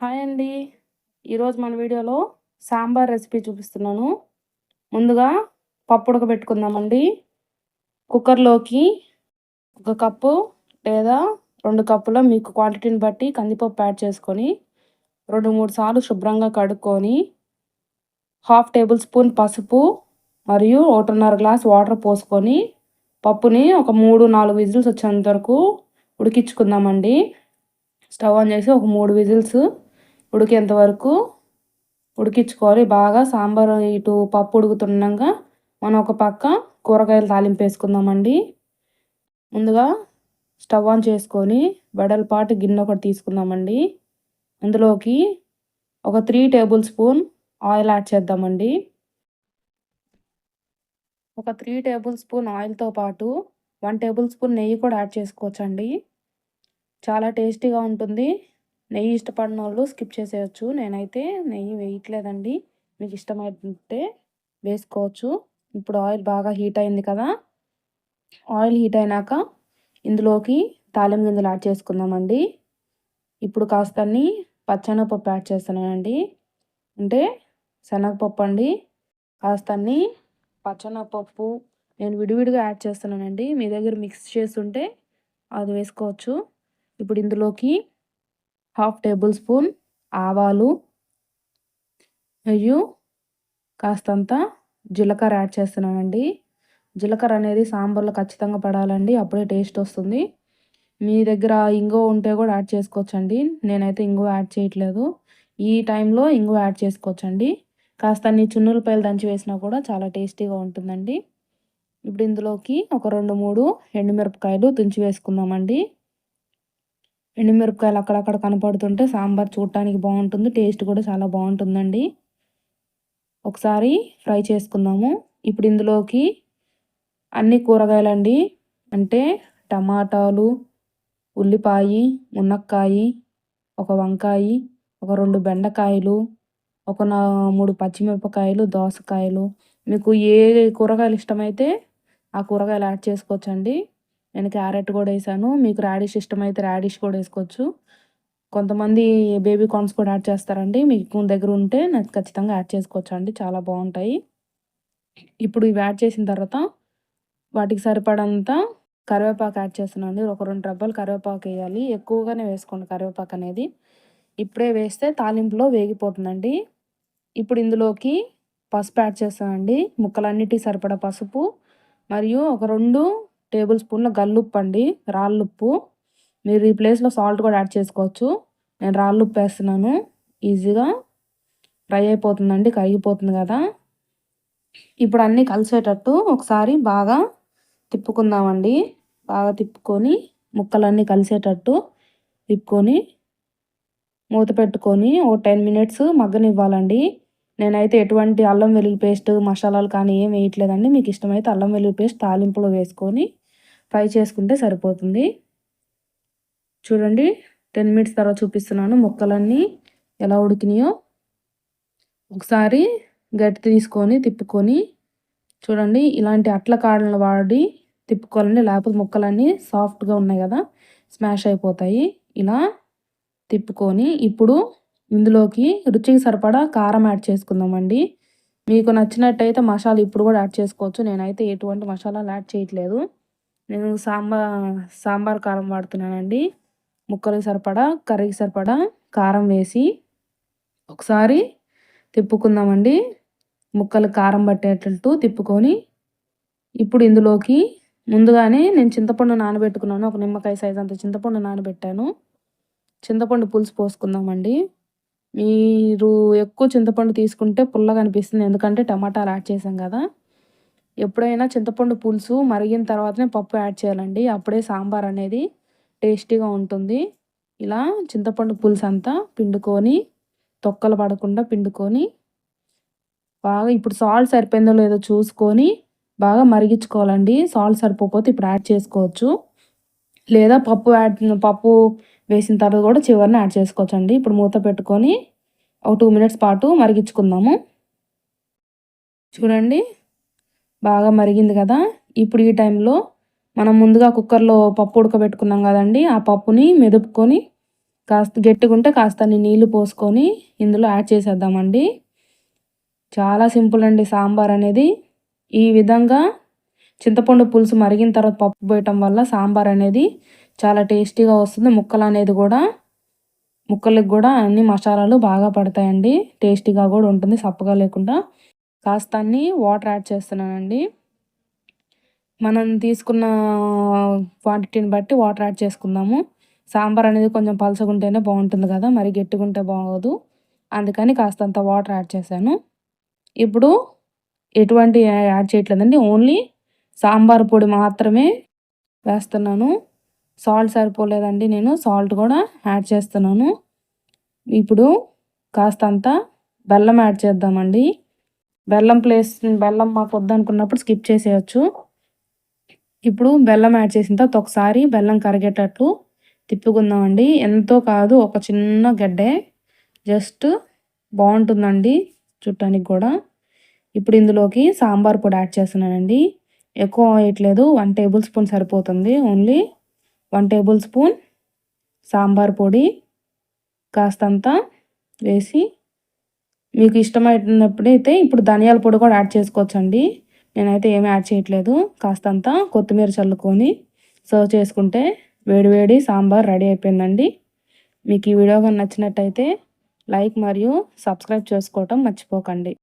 Hi అండి. ఈరోజు మన వీడియోలో సాంబార్ రెసిపీ చూపిస్తున్నాను. ముందుగా పప్పు ఉడకబెట్టుకుందామండి. కుక్కర్లోకి ఒక కప్పు లేదా రెండు కప్పుల మీకు క్వాంటిటీని బట్టి కందిపప్పు యాడ్ చేసుకొని రెండు మూడు సార్లు శుభ్రంగా కడుక్కొని హాఫ్ టేబుల్ స్పూన్ పసుపు మరియు ఒకటిన్నర గ్లాస్ వాటర్ పోసుకొని పప్పుని ఒక మూడు నాలుగు విజిల్స్ వచ్చేంత వరకు ఉడికించుకుందామండి. స్టవ్ ఆన్ చేసి ఒక మూడు విజిల్స్ ఉడికేంత వరకు ఉడికించుకోవాలి. బాగా సాంబార్ ఇటు పప్పు ఉడుకుతుండగా మనం ఒక పక్క కూరగాయలు తాలింపు వేసుకుందామండి. ముందుగా స్టవ్ ఆన్ చేసుకొని వెడల్పాటు గిన్నె ఒకటి తీసుకుందామండి. అందులోకి ఒక three tablespoon oil add చేద్దామండి. ఒక త్రీ టేబుల్ స్పూన్ ఆయిల్తో పాటు వన్ టేబుల్ స్పూన్ నెయ్యి కూడా యాడ్ చేసుకోవచ్చండి. చాలా టేస్టీగా ఉంటుంది. నెయ్యి ఇష్టపడిన వాళ్ళు స్కిప్ చేసేయచ్చు. నేనైతే నెయ్యి వేయట్లేదండి. మీకు ఇష్టమైతే వేసుకోవచ్చు. ఇప్పుడు ఆయిల్ బాగా హీట్ అయింది కదా? ఆయిల్ హీట్ అయినాక ఇందులోకి తాలిం గింజలు యాడ్ చేసుకుందామండి. ఇప్పుడు కాస్తని పచ్చెనగపప్పు యాడ్ చేస్తున్నానండి. అంటే శనగపప్పు అండి. కాస్తని పచ్చెనగపప్పు నేను విడివిడిగా యాడ్ చేస్తున్నానండి. మీ దగ్గర మిక్స్ చేస్తుంటే అది వేసుకోవచ్చు. ఇప్పుడు ఇందులోకి హాఫ్ టేబుల్ స్పూన్ ఆవాలు మరియు కాస్తంత జీలకర్ర యాడ్ చేస్తున్నామండి జీలకర్ర అనేది సాంబార్లో ఖచ్చితంగా పడాలండి అప్పుడే టేస్ట్ వస్తుంది. మీ దగ్గర ఇంగో ఉంటే కూడా యాడ్ చేసుకోవచ్చండి. నేనైతే ఇంగో యాడ్ చేయట్లేదు. ఈ టైంలో ఇంగో యాడ్ చేసుకోవచ్చండి. కాస్త నీ చున్నులపాయలు దంచి వేసినా కూడా చాలా టేస్టీగా ఉంటుందండి. ఇప్పుడు ఇందులోకి ఒక రెండు మూడు ఎండుమిరపకాయలు తుంచి వేసుకుందామండి. ఎండుమిరపకాయలు అక్కడక్కడ కనపడుతుంటే సాంబార్ చూడటానికి బాగుంటుంది టేస్ట్ కూడా చాలా బాగుంటుందండి. ఒకసారి ఫ్రై చేసుకుందాము. ఇప్పుడు ఇందులోకి అన్ని కూరగాయలండి. అంటే టమాటాలు ఉల్లిపాయ మునక్కాయ ఒక వంకాయ ఒక రెండు బెండకాయలు ఒక నా మూడు పచ్చిమిరపకాయలు దోసకాయలు. మీకు ఏ కూరగాయలు ఇష్టమైతే ఆ కూరగాయలు యాడ్ చేసుకోవచ్చండి. నేను క్యారెట్ కూడా వేసాను. మీకు రాడిష్ ఇష్టమైతే రాడిష్ కూడా వేసుకోవచ్చు. కొంతమంది బేబీ కార్న్స్ కూడా యాడ్ చేస్తారండి. మీకు దగ్గర ఉంటే నాకు ఖచ్చితంగా యాడ్ చేసుకోవచ్చు అండి చాలా బాగుంటాయి. ఇప్పుడు ఇవి యాడ్ చేసిన తర్వాత వాటికి సరిపడంత కరివేపాకు యాడ్ చేస్తున్నాను ఒక రెండు రబ్బలు కరివేపాకు వేయాలి. ఎక్కువగానే వేసుకోండి కరివేపాకు అనేది. ఇప్పుడే వేస్తే తాలింపులో వేగిపోతుందండి. ఇప్పుడు ఇందులోకి పసుపు యాడ్ చేస్తానండి ముక్కలన్నిటికీ సరిపడా పసుపు. మరియు ఒక రెండు టేబుల్ స్పూన్ల గల్లుప్పు అండి రాళ్ళుప్పు. మీరు ఈ ప్లేస్లో సాల్ట్ కూడా యాడ్ చేసుకోవచ్చు. నేను రాళ్ళుప్పు వేస్తున్నాను. ఈజీగా ఫ్రై అయిపోతుందండి కరిగిపోతుంది కదా. ఇప్పుడు అన్నీ కలిసేటట్టు ఒకసారి బాగా తిప్పుకుందామండి. బాగా తిప్పుకొని ముక్కలన్నీ కలిసేటట్టు తిప్పుకొని మూత పెట్టుకొని ఓ టెన్ మినిట్స్ మగ్గనివ్వాలండి. నేనైతే ఎటువంటి అల్లం వెల్లుల్లి పేస్ట్ మసాలాలు కానీ ఏం వేయట్లేదండి. మీకు ఇష్టమైతే అల్లం వెల్లుల్లి పేస్ట్ తాలింపులో వేసుకొని ఫ్రై చేసుకుంటే సరిపోతుంది. చూడండి టెన్ మినిట్స్ తర్వాత చూపిస్తున్నాను ముక్కలన్నీ ఎలా ఉడికినాయో. ఒకసారి గట్టి తీసుకొని తిప్పుకొని చూడండి ఇలాంటి అట్ల కాడలు వాడి తిప్పుకోవాలండి లేకపోతే ముక్కలన్నీ సాఫ్ట్గా ఉన్నాయి కదా స్మాష్ అయిపోతాయి. ఇలా తిప్పుకొని ఇప్పుడు ఇందులోకి రుచికి సరిపడా కారం యాడ్ చేసుకుందామండి. మీకు నచ్చినట్టయితే మసాలా ఇప్పుడు కూడా యాడ్ చేసుకోవచ్చు. నేనైతే ఎటువంటి మసాలాలు యాడ్ చేయట్లేదు. నేను సాంబార్ సాంబార్ కారం వాడుతున్నానండి. ముక్కలకి సరిపడా కర్రీకి సరిపడా కారం వేసి ఒకసారి తిప్పుకుందామండి. ముక్కలు కారం పట్టేటట్టు తిప్పుకొని ఇప్పుడు ఇందులోకి ముందుగానే నేను చింతపండు నానబెట్టుకున్నాను. ఒక నిమ్మకాయ సైజ్ అంత చింతపండు నానబెట్టాను. చింతపండు పులుసు పోసుకుందామండి. మీరు ఎక్కువ చింతపండు తీసుకుంటే పుల్లగా అనిపిస్తుంది. ఎందుకంటే టమాటాలు యాడ్ చేసాం కదా. ఎప్పుడైనా చింతపండు పులుసు మరిగిన తర్వాతనే పప్పు యాడ్ చేయాలండి. అప్పుడే సాంబార్ అనేది టేస్టీగా ఉంటుంది. ఇలా చింతపండు పులుసు అంతా పిండుకొని తొక్కలు పడకుండా పిండుకొని బాగా ఇప్పుడు సాల్ట్ సరిపోయిందో లేదో చూసుకొని బాగా మరిగించుకోవాలండి. సాల్ట్ సరిపోతే ఇప్పుడు యాడ్ చేసుకోవచ్చు. లేదా పప్పు యాడ్ పప్పు వేసిన తర్వాత కూడా చివరిని యాడ్ చేసుకోవచ్చండి. ఇప్పుడు మూత పెట్టుకొని ఒక టూ మినిట్స్ పాటు మరిగించుకుందాము. చూడండి బాగా మరిగింది కదా. ఇప్పుడు ఈ టైంలో మనం ముందుగా కుక్కర్లో పప్పు ఉడకబెట్టుకున్నాం కదండి. ఆ పప్పుని మెదుపుకొని కాస్త గట్టిగుంటే కాస్త నీళ్ళు పోసుకొని ఇందులో యాడ్ చేసేద్దామండి. చాలా సింపుల్ అండి సాంబార్ అనేది. ఈ విధంగా చింతపండు పులుసు మరిగిన తర్వాత పప్పు పోయటం వల్ల సాంబార్ అనేది చాలా టేస్టీగా వస్తుంది. ముక్కలు అనేది కూడా ముక్కలకి కూడా అన్ని మసాలాలు బాగా పడతాయండి. టేస్టీగా కూడా ఉంటుంది సప్పగా లేకుండా. కాస్త అన్ని వాటర్ యాడ్ చేస్తున్నానండి. మనం తీసుకున్న క్వాంటిటీని బట్టి వాటర్ యాడ్ చేసుకుందాము. సాంబార్ అనేది కొంచెం పలసగుంటేనే బాగుంటుంది కదా మరి గట్టిగుంటే బాగోదు. అందుకని కాస్తంత వాటర్ యాడ్ చేశాను. ఇప్పుడు ఎటువంటి యాడ్ చేయట్లేదండి. ఓన్లీ సాంబార్ పొడి మాత్రమే వేస్తున్నాను. సాల్ట్ సరిపోలేదండి నేను. సాల్ట్ కూడా యాడ్ చేస్తున్నాను. ఇప్పుడు కాస్తంత బెల్లం యాడ్ చేద్దామండి. బెల్లం ప్లేస్ బెల్లం మాకు వద్దనుకున్నప్పుడు స్కిప్ చేసేయచ్చు. ఇప్పుడు బెల్లం యాడ్ చేసిన తర్వాత ఒకసారి బెల్లం కరిగేటట్లు తిప్పుకుందామండి. ఎంతో కాదు ఒక చిన్న గడ్డే. జస్ట్ బాగుంటుందండి చుట్టానికి కూడా. ఇప్పుడు ఇందులోకి సాంబార్ పొడి యాడ్ చేస్తున్నానండి. ఎక్కువ వేయట్లేదు. వన్ టేబుల్ స్పూన్ సరిపోతుంది. Only one tablespoon sambar పొడి కాస్తంత వేసి మీకు ఇష్టమైనప్పుడైతే ఇప్పుడు ధనియాల పొడి కూడా యాడ్ చేసుకోవచ్చండి. నేనైతే ఏమీ యాడ్ చేయట్లేదు. కాస్తంత కొత్తిమీర చల్లుకొని సర్వ్ చేసుకుంటే వేడివేడి సాంబార్ రెడీ అయిపోయిందండి. మీకు ఈ వీడియో కానీ నచ్చినట్టయితే లైక్ మరియు సబ్స్క్రైబ్ చేసుకోవటం మర్చిపోకండి.